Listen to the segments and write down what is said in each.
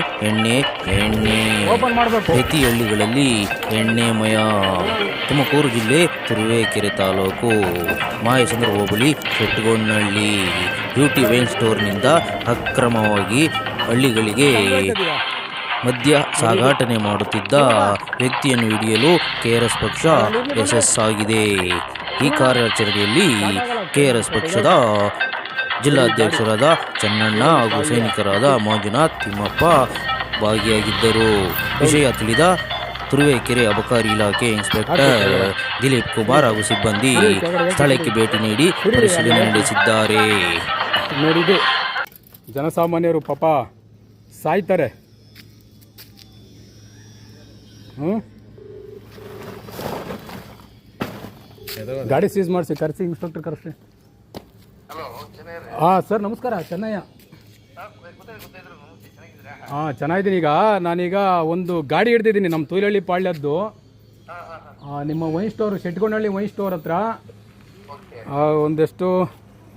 ಎಣ್ಣೆ ಎಣ್ಣೆ ಓಪನ್ ಮಾಡಬೇಕು. ಪ್ರತಿ ಹಳ್ಳಿಗಳಲ್ಲಿ ಎಣ್ಣೆಮಯ ತುಮಕೂರು ಜಿಲ್ಲೆ ತುರುವೇಕೆರೆ ತಾಲೂಕು ಮಾಯಸಂದ್ರ ಹೋಬಳಿ ಶೆಟ್ಟಗೊಂಡನಹಳ್ಳಿ ಬ್ಯೂಟಿ ವೈನ್ ಸ್ಟೋರ್ನಿಂದ ಅಕ್ರಮವಾಗಿ ಹಳ್ಳಿಗಳಿಗೆ ಮದ್ಯ ಸಾಗಾಟನೆ ಮಾಡುತ್ತಿದ್ದ ವ್ಯಕ್ತಿಯನ್ನು ಹಿಡಿಯಲು ಕೆಆರ್ಎಸ್ ಪಕ್ಷ ಯಶಸ್ಸಾಗಿದೆ. ಈ ಕಾರ್ಯಾಚರಣೆಯಲ್ಲಿ ಕೆಆರ್ಎಸ್ ಪಕ್ಷದ ಜಿಲ್ಲಾಧ್ಯಕ್ಷರಾದ ಚನ್ನಣ್ಣ ಹಾಗೂ ಸೈನಿಕರಾದ ಮಂಜುನಾಥ್ ತಿಮ್ಮಪ್ಪ ಭಾಗಿಯಾಗಿದ್ದರು. ವಿಷಯ ತಿಳಿದ ತುರುವೇಕೆರೆ ಅಬಕಾರಿ ಇಲಾಖೆ ಇನ್ಸ್ಪೆಕ್ಟರ್ ದಿಲೀಪ್ ಕುಮಾರ್ ಹಾಗೂ ಸಿಬ್ಬಂದಿ ಸ್ಥಳಕ್ಕೆ ಭೇಟಿ ನೀಡಿ ಪರಿಶೀಲನೆ ನಡೆಸಿದ್ದಾರೆ. ನೋಡಿದ್ದು ಜನಸಾಮಾನ್ಯರು ಪಾಪ ಸಾಯ್ತಾರೆ. ಗಾಡಿ ಸೀಸ್ ಮಾಡಿಸಿ ಕರೆಸಿ, ಇನ್ಸ್ಪೆಕ್ಟರ್ ಕರೆಸಿ ಹಾಂ ಸರ್ ನಮಸ್ಕಾರ ಚೆನ್ನಯ್ಯ. ಹಾಂ ಚೆನ್ನಾಗಿದ್ದೀನಿ. ಈಗ ನಾನೀಗ ಒಂದು ಗಾಡಿ ಹಿಡ್ದಿದ್ದೀನಿ ನಮ್ಮ ತುಯ್ಲಹಳ್ಳಿ ಪಾಳ್ಯದ್ದು. ನಿಮ್ಮ wine store Shetgondahalli wine store ಹತ್ರ. ಒಂದೆಷ್ಟು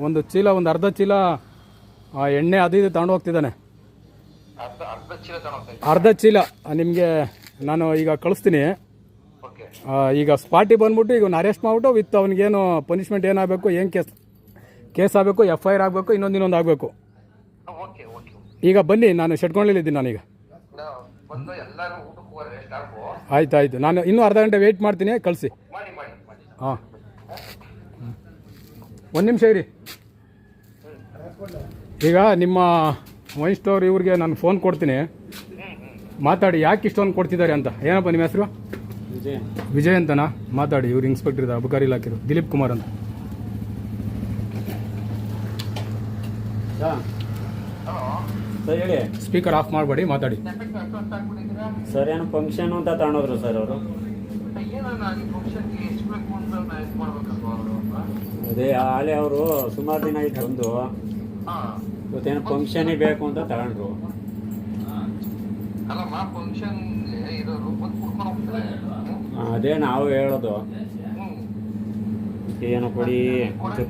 ಒಂದು ಚೀಲ ಒಂದು ಅರ್ಧ ಚೀಲ ಎಣ್ಣೆ ಅದು ಇದು ತಗೊಂಡು ಹೋಗ್ತಿದ್ದಾನೆ. ಅರ್ಧ ಚೀಲ ನಿಮಗೆ ನಾನು ಈಗ ಕಳಿಸ್ತೀನಿ. ಈಗ ಸ್ಪಾಟಿಗೆ ಬಂದ್ಬಿಟ್ಟು ಈಗ ಅರೆಸ್ಟ್ ಮಾಡಿಬಿಟ್ಟು ವಿತ್ ಅವನಿಗೇನು ಪನಿಷ್ಮೆಂಟ್ ಏನಾಗಬೇಕು ಏನು ಕೇಸ್ ಕೇಸ್ ಆಗಬೇಕು ಎಫ್ ಐ ಆರ್ ಆಗಬೇಕು ಇನ್ನೊಂದು ಇನ್ನೊಂದು ಆಗಬೇಕು. ಈಗ ಬನ್ನಿ ನಾನು ಶೆಟ್ಕೊಂಡಿದ್ದೀನಿ ನಾನೀಗ. ಆಯ್ತು ಆಯ್ತು. ನಾನು ಇನ್ನೂ ಅರ್ಧ ಗಂಟೆ ವೆಯ್ಟ್ ಮಾಡ್ತೀನಿ ಕಳಿಸಿ. ಮಾಡಿ ಮಾಡಿ ಮಾಡಿ. ಹಾಂ. ಒಂದು ನಿಮಿಷ ಇರಿ. ಈಗ ನಿಮ್ಮ ವೈನ್ ಸ್ಟೋರ್ ಇವ್ರಿಗೆ ನಾನು ಫೋನ್ ಕೊಡ್ತೀನಿ. ಮಾತಾಡಿ ಯಾಕೆ ಇಷ್ಟೊಂದು ಕೊಡ್ತಿದ್ದಾರೆ ಅಂತ? ಏನಪ್ಪ ನಿಮ್ಮ ಹೆಸರು? ವಿಜಯ್. ವಿಜಯ್ ಅಂತನಾ? ಮಾತಾಡಿ ಇವ್ರು ಇನ್ಸ್ಪೆಕ್ಟರ್ ಇದ್ದಾರೆ ಅಬಕಾರಿ ಇಲಾಖೆ ದಿಲೀಪ್ ಕುಮಾರ್ ಅಂತ. ಸರ್ ಹೇಳಿ. ಸ್ಪೀಕರ್ ಆಫ್ ಮಾಡಬೇಡಿ ಮಾತಾಡಿ. ಸರ್ ಏನೋ ಫಂಕ್ಷನ್ ಅಂತ ತಗೊಂಡೋದ್ರು ಸರ್ ಅವರು? ಅದೇ ಆಲೆ ಅವರು ಸುಮಾರು ದಿನ ಆಯ್ತು ಬಂದು. ಇವತ್ತೇನು ಫಂಕ್ಷನ್ ಬೇಕು ಅಂತ ತಗೊಂಡ್ರು. ಅದೇ ನಾವು ಹೇಳೋದು. ಏನು ಏನೋ ಕೊಡಿ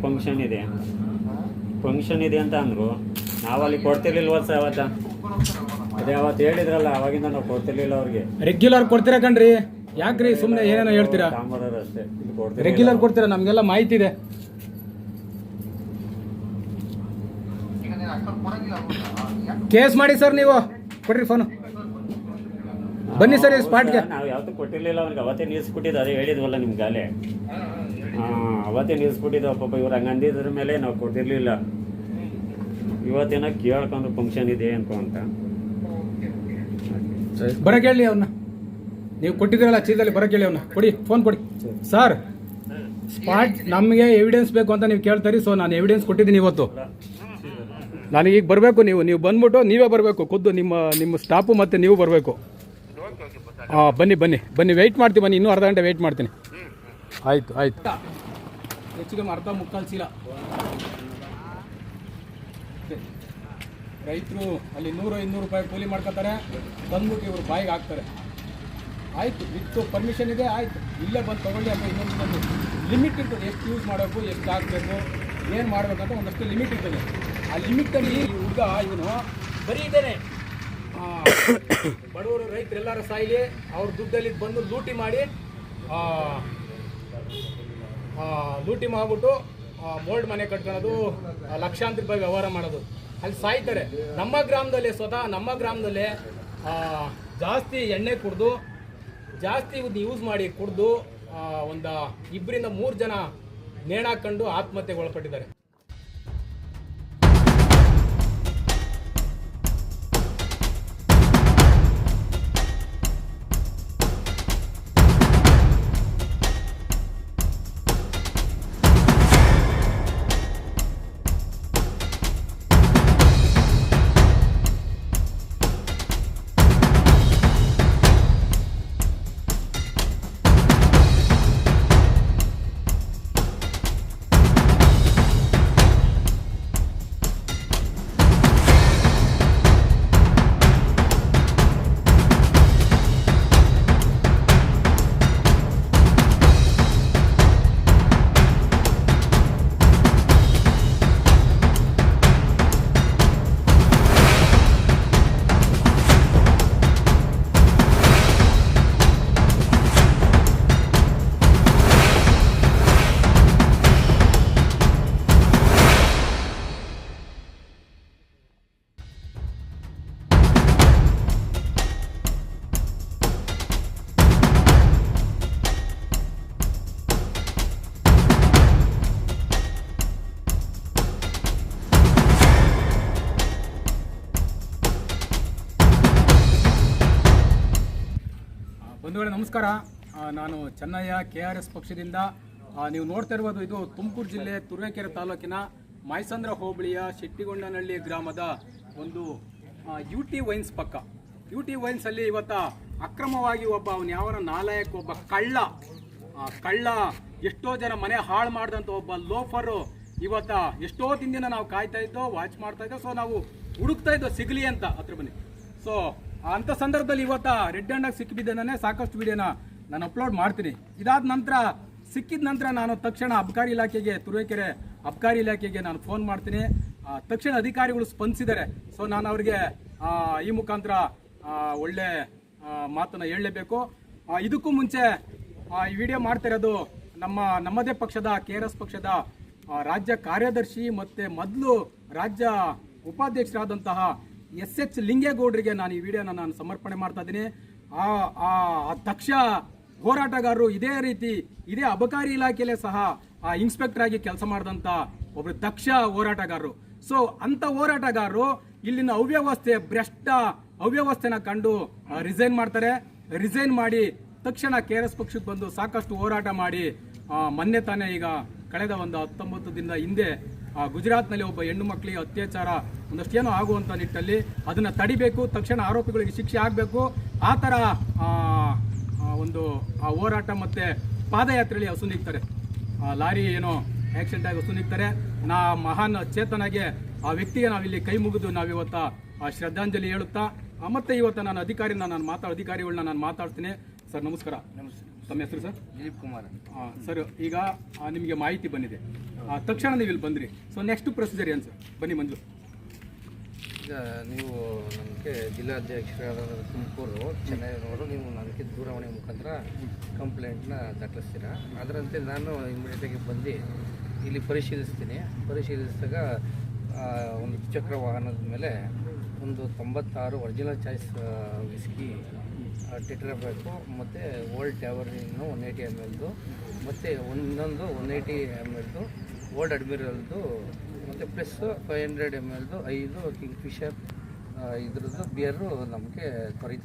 ಫಂಕ್ಷನ್ ಇದೆ. ಫಂಕ್ಷನ್ ಇದೆ ಅಂತ ಅಂದರು. ನಾವಲ್ಲಿ ಅಲ್ಲಿ ಕೊಡ್ತಿರ್ಲಿಲ್ವ ಸರ್ ಅವತ್ತ? ಅದೇ ಅವತ್ತು ಹೇಳಿದ್ರಲ್ಲ ಅವಾಗಿಂದ ನಾವು ಕೊಡ್ತಿರ್ಲಿಲ್ಲ ಅವ್ರಿಗೆ. ರೆಗ್ಯುಲರ್ ಕೊಡ್ತೀರಾ ಕಣ್ರಿ? ಯಾಕ್ರಿ ಸುಮ್ಮನೆ ಏನೇನೋ ಹೇಳ್ತೀರಾ? ಅಷ್ಟೇ. ಇಲ್ಲಿ ಕೊಡ್ತಿರ್ಲಿಲ್ಲ. ರೆಗ್ಯುಲರ್ ಕೊಡ್ತೀರಾ? ನಮಗೆಲ್ಲ ಮಾಹಿತಿ ಇದೆ. ಕೇಸ್ ಮಾಡಿ ಸರ್ ನೀವು. ಕೊಡ್ರಿ ಫೋನು ಬನ್ನಿ ಸರ್ ಈ ಸ್ಪಾಟ್ಗೆ ನಾವು ಯಾವತ್ತೂ ಕೊಟ್ಟಿರ್ಲಿಲ್ಲ ಅವ್ರಿಗೆ ಅವತ್ತೇ ನಿಲ್ಸ್ಬಿಟ್ಟಿದ್ದು ಅದೇ ಹೇಳಿದ್ವಲ್ಲ ನಿಮ್ಗೆ ಅಲ್ಲೇ. ಹಾಂ ಅವತ್ತೇ ನಿಲ್ಸ್ಬಿಟ್ಟಿದ್ದು ಪಾಪ ಇವ್ರು ಹಂಗಂದಿದ್ರ ಮೇಲೆ ನಾವು ಕೊಟ್ಟಿರ್ಲಿಲ್ಲ ಇವತ್ತೇನೋ ಕೇಳ್ಕೊಂಡು ಫಂಕ್ಷನ್ ಇದೆ ಅನ್ಕೊ ಅಂತ. ಬರ ಕೇಳಿ ಅವನ್ನ ನೀವು ಕೊಟ್ಟಿದ್ದೀರಲ್ಲ ಚೀಲದಲ್ಲಿ ಬರ ಕೇಳಿ ಅವನ್ನ ಕೊಡಿ ಫೋನ್ ಕೊಡಿ. ಸರ್ ಸ್ಪಾಟ್ ನಮಗೆ ಎವಿಡೆನ್ಸ್ ಬೇಕು ಅಂತ ನೀವು ಕೇಳ್ತಾರೆ ಸೊ ನಾನು ಎವಿಡೆನ್ಸ್ ಕೊಟ್ಟಿದ್ದೀನಿ ಇವತ್ತು. ನನಗೆ ಈಗ ಬರಬೇಕು ನೀವು. ನೀವು ಬಂದ್ಬಿಟ್ಟು ನೀವೇ ಬರಬೇಕು. ಖುದ್ದು ನಿಮ್ಮ ನಿಮ್ಮ ಸ್ಟಾಫು ಮತ್ತು ನೀವು ಬರಬೇಕು. ಹಾಂ ಬನ್ನಿ ಬನ್ನಿ. ಬನ್ನಿ ವೆಯ್ಟ್ ಮಾಡ್ತೀವಿ ಬನ್ನಿ. ಇನ್ನೂ ಅರ್ಧ ಗಂಟೆ ವೆಯ್ಟ್ ಮಾಡ್ತೀನಿ. ಆಯಿತು ಆಯ್ತು. ಹೆಚ್ಚಿಗೆ ಅರ್ಧ ಮುಕ್ಕಾಲು ಚೀಲ. ರೈತರು ಅಲ್ಲಿ ನೂರು ಇನ್ನೂರು ರೂಪಾಯಿ ಕೂಲಿ ಮಾಡ್ಕೊತಾರೆ, ಬಂದ್ಬಿಟ್ಟು ಇವರು ಬಾಯಿಗೆ ಹಾಕ್ತಾರೆ. ಆಯಿತು ವಿತ್ತು ಪರ್ಮಿಷನ್ ಇದೆ, ಆಯಿತು. ಇಲ್ಲೇ ಬಂದು ತೊಗೊಳ್ಳಿ ಅಂತ ಇನ್ನೊಂದು ಬಂದು ಲಿಮಿಟ್ ಇರ್ತದೆ, ಎಷ್ಟು ಯೂಸ್ ಮಾಡಬೇಕು, ಎಷ್ಟು ಹಾಕಬೇಕು, ಏನು ಮಾಡಬೇಕಂತ ಒಂದಷ್ಟು ಲಿಮಿಟ್ ಇರ್ತದೆ. ಆ ಲಿಮಿಟಲ್ಲಿ ಹುಡುಗ, ಇವನು ಬರೀ ಇದ್ದಾನೆ. ಬಡವರು ರೈತರೆಲ್ಲರ ಸಾಯಿಲಿ, ಅವ್ರ ದುಡ್ಡಲ್ಲಿ ಬಂದು ಲೂಟಿ ಮಾಡಿ ಲೂಟಿ ಮಾಡಿಬಿಟ್ಟು ಮೋಲ್ಡ್ ಮನೆ ಕಟ್ಕೊಳ್ಳೋದು ಲಕ್ಷಾಂತರ ರೂಪಾಯಿ ವ್ಯವಹಾರ ಮಾಡೋದು. ಅಲ್ಲಿ ಸಾಯ್ತಾರೆ. ನಮ್ಮ ಗ್ರಾಮದಲ್ಲಿ ಸ್ವತಃ, ನಮ್ಮ ಗ್ರಾಮದಲ್ಲಿ ಜಾಸ್ತಿ ಎಣ್ಣೆ ಕುಡಿದು, ಜಾಸ್ತಿ ಇದನ್ನ ಯೂಸ್ ಮಾಡಿ ಕುಡಿದು ಒಂದು ಇಬ್ಬರಿಂದ ಮೂರು ಜನ ನೇಣಾಕೊಂಡು ಆತ್ಮಹತ್ಯೆಗೆ ಒಳಪಟ್ಟಿದ್ದಾರೆ. ಒಂದು ವೇಳೆ ನಮಸ್ಕಾರ. ನಾನು ಚೆನ್ನಯ್ಯ, ಕೆ ಆರ್ ಎಸ್ ಪಕ್ಷದಿಂದ. ನೀವು ನೋಡ್ತಾ ಇರ್ಬೋದು, ಇದು ತುಮಕೂರು ಜಿಲ್ಲೆ ತುರುವೇಕೆರೆ ತಾಲೂಕಿನ ಮೈಸಂದ್ರ ಹೋಬಳಿಯ ಶೆಟ್ಟಿಗೊಂಡನಹಳ್ಳಿ ಗ್ರಾಮದ ಒಂದು ಯು ಟಿ ವೈನ್ಸ್ ಪಕ್ಕ. ಯು ಟಿ ವೈನ್ಸ್ ಅಲ್ಲಿ ಇವತ್ತ ಅಕ್ರಮವಾಗಿ ಒಬ್ಬ ಅವನು ಯಾವನ ನಾಲಯಕ್ಕೆ ಒಬ್ಬ ಕಳ್ಳ ಕಳ್ಳ ಎಷ್ಟೋ ಜನ ಮನೆ ಹಾಳು ಮಾಡಿದಂಥ ಒಬ್ಬ ಲೋಫರು ಇವತ್ತ ಎಷ್ಟೋ ದಿನದಿಂದ ನಾವು ಕಾಯ್ತಾ ಇದ್ದೋ ವಾಚ್ ಮಾಡ್ತಾ ಇದ್ದೋ ಸೊ ನಾವು ಹುಡುಕ್ತಾ ಇದ್ದೋ, ಸಿಗಲಿ ಅಂತ ಹತ್ರ ಬನ್ನಿ. ಸೊ ಅಂತ ಸಂದರ್ಭದಲ್ಲಿ ಇವತ್ತ ರೆಡ್ ಹ್ಯಾಂಡಾಗಿ ಸಿಕ್ಕಿಬಿದ್ದೇನೆ ಸಾಕಷ್ಟು ವಿಡಿಯೋನ ನಾನು ಅಪ್ಲೋಡ್ ಮಾಡ್ತೀನಿ. ಇದಾದ ನಂತರ ಸಿಕ್ಕಿದ ನಂತರ ನಾನು ತಕ್ಷಣ ಅಬ್ಕಾರಿ ಇಲಾಖೆಗೆ, ತುರುವೇಕೆರೆ ಅಬ್ಕಾರಿ ಇಲಾಖೆಗೆ ನಾನು ಫೋನ್ ಮಾಡ್ತೀನಿ. ತಕ್ಷಣ ಅಧಿಕಾರಿಗಳು ಸ್ಪಂದಿಸಿದ್ದಾರೆ. ಸೊ ನಾನು ಅವ್ರಿಗೆ ಈ ಮುಖಾಂತರ ಒಳ್ಳೆ ಮಾತನ್ನ ಹೇಳಲೇಬೇಕು. ಇದಕ್ಕೂ ಮುಂಚೆ ಈ ವಿಡಿಯೋ ಮಾಡ್ತಾ ಇರೋದು ನಮ್ಮ, ನಮ್ಮದೇ ಪಕ್ಷದ, ಕೆ ಪಕ್ಷದ ರಾಜ್ಯ ಕಾರ್ಯದರ್ಶಿ ಮತ್ತೆ ಮೊದಲು ರಾಜ್ಯ ಉಪಾಧ್ಯಕ್ಷರಾದಂತಹ ಎಸ್ ಎಚ್ ಲಿಂಗೇಗೌಡರಿಗೆ ನಾನು ಈ ವಿಡಿಯೋನ ನಾನು ಸಮರ್ಪಣೆ ಮಾಡ್ತಾ ಇದ್ದೀನಿ. ಆ ಆ ದಕ್ಷ ಹೋರಾಟಗಾರರು ಇದೇ ರೀತಿ, ಇದೇ ಅಬಕಾರಿ ಇಲಾಖೆಯಲ್ಲೇ ಸಹ ಆ ಇನ್ಸ್ಪೆಕ್ಟರ್ ಆಗಿ ಕೆಲಸ ಮಾಡಿದಂತ ಒಬ್ರು ದಕ್ಷ ಹೋರಾಟಗಾರರು. ಸೊ ಅಂತ ಹೋರಾಟಗಾರರು ಇಲ್ಲಿನ ಅವ್ಯವಸ್ಥೆ, ಭ್ರಷ್ಟ ಅವ್ಯವಸ್ಥೆನ ಕಂಡು ರಿಸೈನ್ ಮಾಡ್ತಾರೆ. ರಿಸೈನ್ ಮಾಡಿ ತಕ್ಷಣ ಕೆ ಆರ್ ಪಕ್ಷಕ್ಕೆ ಬಂದು ಸಾಕಷ್ಟು ಹೋರಾಟ ಮಾಡಿ ಮೊನ್ನೆ ತಾನೇ ಈಗ ಕಳೆದ ಒಂದು ಹತ್ತೊಂಬತ್ತು ದಿನದ ಹಿಂದೆ ಗುಜರಾತ್ನಲ್ಲಿ ಒಬ್ಬ ಹೆಣ್ಣು ಮಕ್ಕಳಿಗೆ ಅತ್ಯಾಚಾರ ಒಂದಷ್ಟು ಏನೋ ಆಗುವಂಥ ನಿಟ್ಟಲ್ಲಿ ಅದನ್ನು ತಡಿಬೇಕು ತಕ್ಷಣ ಆರೋಪಿಗಳಿಗೆ ಶಿಕ್ಷೆ ಆಗಬೇಕು. ಆ ಥರ ಆ, ಆ, ಒಂದು ಆ ಹೋರಾಟ ಮತ್ತು ಪಾದಯಾತ್ರೆಯಲ್ಲಿ ಹಸು ಆ ಲಾರಿ ಏನೋ ಆಕ್ಸಿಡೆಂಟ್ ಆಗಿ ಹಸು ನಾ ಮಹಾನ್ ಚೇತನಾಗೆ ಆ ವ್ಯಕ್ತಿಗೆ ನಾವಿಲ್ಲಿ ಕೈ ಮುಗಿದು ನಾವಿವತ್ತ ಆ ಶ್ರದ್ಧಾಂಜಲಿ ಹೇಳುತ್ತಾ ಮತ್ತೆ ಇವತ್ತು ನಾನು ಅಧಿಕಾರಿನ ನಾನು ಮಾತಾಡ ಅಧಿಕಾರಿಗಳನ್ನ ನಾನು ಮಾತಾಡ್ತೀನಿ. ಸರ್ ನಮಸ್ಕಾರ. ತಮ್ಮ ಹೆಸರು ಸರ್? ದಿಲೀಪ್ ಕುಮಾರ್ ಸರ್ ಈಗ ನಿಮಗೆ ಮಾಹಿತಿ ಬಂದಿದೆ. ಆ, ತಕ್ಷಣ ನೀವು ಇಲ್ಲಿ ಬಂದ್ರಿ. ಸೊ ನೆಕ್ಸ್ಟ್ ಪ್ರೊಸೀಜರ್ ಏನು ಸರ್? ಬನ್ನಿ ಮಂಜು. ಈಗ ನೀವು ನಮಗೆ ಜಿಲ್ಲಾಧ್ಯಕ್ಷರಾದ ತುಮಕೂರು ಚೆನ್ನೈನವರು ನೀವು ನನಗೆ ದೂರವಾಣಿ ಮುಖಾಂತರ ಕಂಪ್ಲೇಂಟ್ನ ದಾಖಲಿಸ್ತೀರಾ? ಅದರಂತೆ ನಾನು ಇಮಿಡಿಯೇಟಾಗಿ ಬಂದು ಇಲ್ಲಿ ಪರಿಶೀಲಿಸ್ತೀನಿ. ಪರಿಶೀಲಿಸಿದಾಗ ಒಂದು ದ್ವಿಚಕ್ರ ವಾಹನದ ಮೇಲೆ ಒಂದು ತೊಂಬತ್ತಾರು ಒರಿಜಿನಲ್ ಚಾಯ್ಸ್ ವಿಸ್ಕಿ ಟಿಟ್ರಬೇಕು ಮತ್ತು ಓಲ್ಡ್ ಟ್ಯಾವರಿನ್ನು ಒನ್ ಏಯ್ಟಿ ಎಂ ಎಲ್ದು ಮತ್ತು ಒಂದೊಂದು ಒನ್ ಏಯ್ಟಿ ಎಂ ಎಲ್ದು ಓಲ್ಡ್ ಅಡ್ಮಿರಲ್ದು ಮತ್ತು ಪ್ಲಸ್ ಫೈವ್ ಹಂಡ್ರೆಡ್ ಎಂ ಎಲ್ದು ಐದು ಕಿಂಗ್ ಫಿಶರ್ ಇದ್ರದ್ದು ಬಿಯರು ನಮಗೆ ತ್ವರಿತ